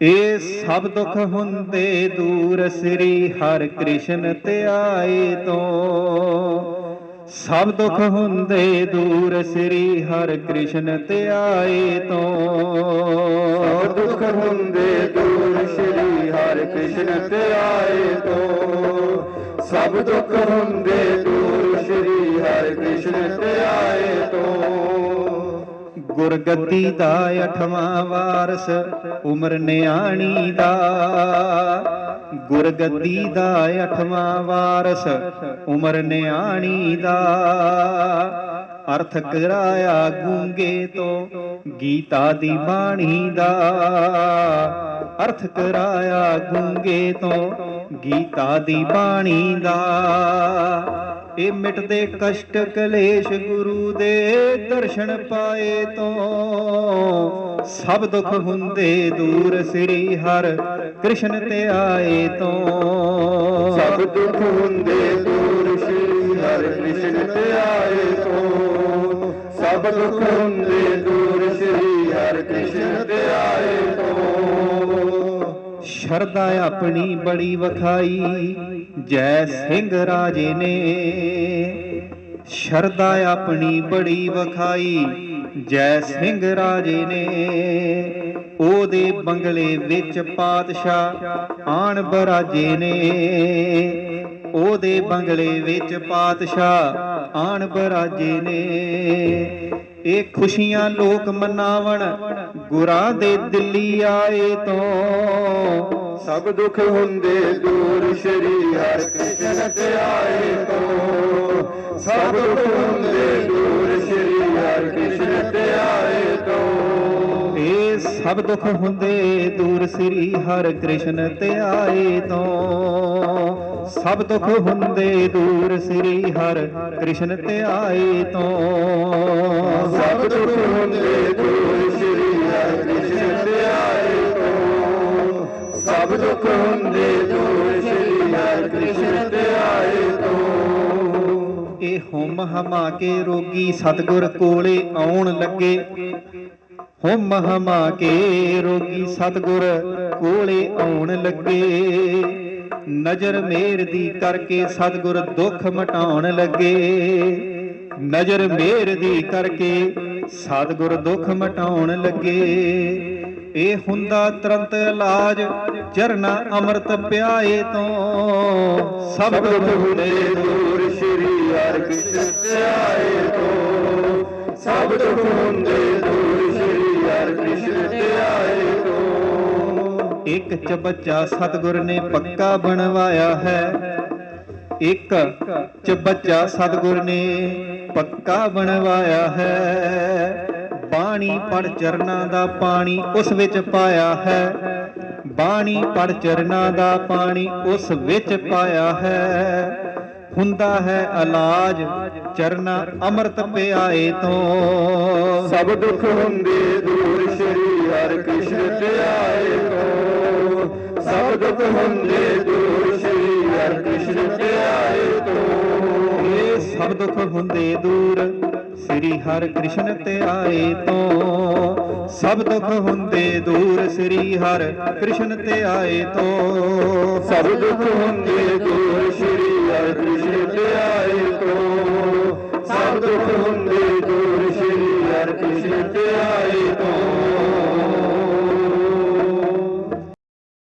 ਇਹ ਸਭ ਦੁੱਖ ਹੁੰਦੇ ਦੂਰ, ਸ੍ਰੀ ਹਰਿ ਕ੍ਰਿਸ਼ਨ ਧਿਆਏ ਤੋਂ। ਸਭ ਦੁੱਖ ਹੁੰਦੇ ਦੂਰ, ਸ੍ਰੀ ਹਰਿ ਕ੍ਰਿਸ਼ਨ ਧਿਆਏ ਤੋਂ। ਸਭ ਦੁੱਖ ਹੁੰਦੇ ਦੂਰ, ਸ਼੍ਰੀ ਹਰਿ ਕ੍ਰਿਸ਼ਨ ਤੇ ਆਏ ਤੋਂ। ਸਭ ਦੁੱਖ ਹੁੰਦੇ ਦੂਰ, ਸ਼੍ਰੀ ਹਰਿ ਕ੍ਰਿਸ਼ਨ ਤੇ ਆਏ ਤੋਂ। ਗੁਰਗੱਦੀ ਦਾ ਅਠਵਾਂ ਵਾਰਸ ਉਮਰ ਨਿਆਣੀ ਦਾ। ਗੁਰਗੱਦੀ ਦਾ ਅਠਵਾਂ ਵਾਰਸ ਉਮਰ ਨਿਆਣੀ ਦਾ। ਅਰਥ ਕਰਾਇਆ ਗੂੰਗੇ ਤੋਂ ਗੀਤਾ ਦੀ ਬਾਣੀ ਦਾ। ਅਰਥ ਕਰਾਇਆ ਗੂੰਗੇ ਤੋਂ ਗੀਤਾ ਦੀ ਬਾਣੀ ਦਾ। ਇਹ ਮਿਟਦੇ ਕਸ਼ਟ ਕਲੇਸ਼ ਗੁਰੂ ਦੇ ਦਰਸ਼ਨ ਪਾਏ ਤੋਂ। ਸਭ ਦੁੱਖ ਹੁੰਦੇ ਦੂਰ ਸ੍ਰੀ ਹਰ ਕ੍ਰਿਸ਼ਨ ਤੇ ਆਏ ਤੋਂ। ਸਭ ਦੁੱਖ ਹੁੰਦੇ ਦੂਰ ਸ਼੍ਰੀ ਹਰ ਕ੍ਰਿਸ਼ਨ ਤੇ ਆਏ ਤੋਂ। ਸਭ ਦੁੱਖ ਹੁੰਦੇ ਦੂਰ ਸ਼੍ਰੀ ਹਰ ਕ੍ਰਿਸ਼ਨ ਤੇ ਆਏ ਤੋਂ। ਸ਼ਰਦਾ ਆਪਣੀ ਬੜੀ ਵਖਾਈ। ਜੈ ਸਿੰਘ ਰਾਜੇ ਨੇ ਸ਼ਰਦਾ ਆਪਣੀ ਬੜੀ ਵਖਾਈ। ਜੈ ਸਿੰਘ ਰਾਜੇ ਨੇ ਉਹਦੇ ਬੰਗਲੇ ਵਿੱਚ ਪਾਤਸ਼ਾਹ ਆਣ ਬਰਾਜੇ ਨੇ। ਉਹਦੇ ਬੰਗਲੇ ਵਿੱਚ ਪਾਤਸ਼ਾਹ ਆਣ ਬਰਾਜੇ ਨੇ। ਇਹ ਖੁਸ਼ੀਆਂ ਲੋਕ ਮਨਾਵਣ। ਗੁਰਾਂ ਦੇ ਦਿੱਲੀ ਆਏ ਤੋਂ ਸਭ ਦੁੱਖ ਹੁੰਦੇ ਦੂਰ ਸ਼੍ਰੀ ਹਰਿ ਕ੍ਰਿਸ਼ਨ ਤੇ ਆਏ ਤੋਂ। ਸਭ ਦੁੱਖ ਹੁੰਦੇ ਦੂਰ ਸ਼੍ਰੀ ਹਰਿ ਕ੍ਰਿਸ਼ਨ ਤੇ ਆਏ ਤੋਂ। ਇਹ ਸਭ ਦੁੱਖ ਹੁੰਦੇ ਦੂਰ ਸ੍ਰੀ ਹਰਿ ਕ੍ਰਿਸ਼ਨ ਤੇ ਆਏ ਤੋਂ। ਸਭ ਦੁੱਖ ਹੁੰਦੇ ਦੂਰ ਸ੍ਰੀ ਹਰਿ ਕ੍ਰਿਸ਼ਨ ਤੇ ਆਏ ਤੋਂ। ਸਭ ਦੁੱਖ ਹੁੰਦੇ ਸਭ ਦੁੱਖ ਹੁੰਦੇ ਦੂਰ ਸ਼੍ਰੀ ਹਰਿ ਕ੍ਰਿਸ਼ਨ ਤੇ ਆਏ ਤੋਂ। ਇਹ ਹੁਮ ਹਮਾ ਕੇ ਰੋਗੀ ਸਤਗੁਰ ਕੋਲੇ ਆਉਣ ਲੱਗੇ। ਹੁਮ ਹਮਾ ਕੇ ਰੋਗੀ ਸਤਗੁਰ ਕੋਲੇ ਆਉਣ ਲੱਗੇ। ਨਜ਼ਰ ਮੇਰ ਦੀ ਕਰਕੇ ਸਤਗੁਰ ਦੁੱਖ ਮਟਾਉਣ ਲੱਗੇ। ਨਜ਼ਰ ਮੇਰ ਦੀ ਕਰਕੇ ਸਤਗੁਰ ਦੁੱਖ ਮਟਾਉਣ ਲੱਗੇ। ਇਹ ਹੁੰਦਾ ਤੁਰੰਤ ਇਲਾਜ ਚਰਨਾ ਅੰਮ੍ਰਿਤ ਪਿਆਏ ਤੋਂ। ਸਭ ਦੁੱਖ ਹੁੰਦੇ ਦੂਰ ਸ਼੍ਰੀ ਹਰਿ ਕ੍ਰਿਸ਼ਨ ਤੇ ਆਏ ਤੋਂ। ਸਭ ਦੁੱਖ ਹੁੰਦੇ ਦੂਰ ਸ਼੍ਰੀ ਹਰਿ ਕ੍ਰਿਸ਼ਨ ਤੇ। ਆਏ ਤੋਂ ਇੱਕ ਚਬੱਚਾ ਸਤਗੁਰ ਨੇ ਪੱਕਾ ਬਣਵਾਇਆ ਹੈ। ਇੱਕ ਚਬੱਚਾ ਸਤਗੁਰ ਨੇ ਪੱਕਾ ਬਣਵਾਇਆ ਹੈ। ਬਾਣੀ ਪੜ ਚਰਨਾਂ ਦਾ ਪਾਣੀ ਉਸ ਵਿੱਚ ਪਾਇਆ ਹੈ। ਬਾਣੀ ਪੜ ਚਰਨਾਂ ਦਾ ਪਾਣੀ ਉਸ ਵਿੱਚ ਪਾਇਆ ਹੈ। ਹੁੰਦਾ ਹੈ ਇਲਾਜ ਚਰਨਾ ਅੰਮ੍ਰਿਤ ਪਿਆਏ ਤੋਂ। ਸਭ ਦੁੱਖ ਹੁੰਦੇ ਦੂਰ ਸ਼੍ਰੀ ਹਰਿ ਕ੍ਰਿਸ਼ਨ ਤੇ। ਆਏ ਤੋਂ ਸਭ ਦੁੱਖ ਹੁੰਦੇ ਦੂਰ ਸ਼੍ਰੀ ਹਰਿ ਕ੍ਰਿਸ਼ਨ ਤੇ ਆਏ ਤੋਂ। ਇਹ ਸਭ ਦੁੱਖ ਹੁੰਦੇ ਦੂਰ ਸ੍ਰੀ ਹਰਿ ਕ੍ਰਿਸ਼ਨ ਤੇ ਆਏ ਤੋਂ। ਸਭ ਦੁੱਖ ਹੁੰਦੇ ਦੂਰ ਸ੍ਰੀ ਹਰ ਕ੍ਰਿਸ਼ਨ ਤੇ ਕ੍ਰਿਸ਼ਨ ਤੇ ਆਏ ਤੋਂ। ਸਭ ਦੁੱਖ ਹੁੰਦੇ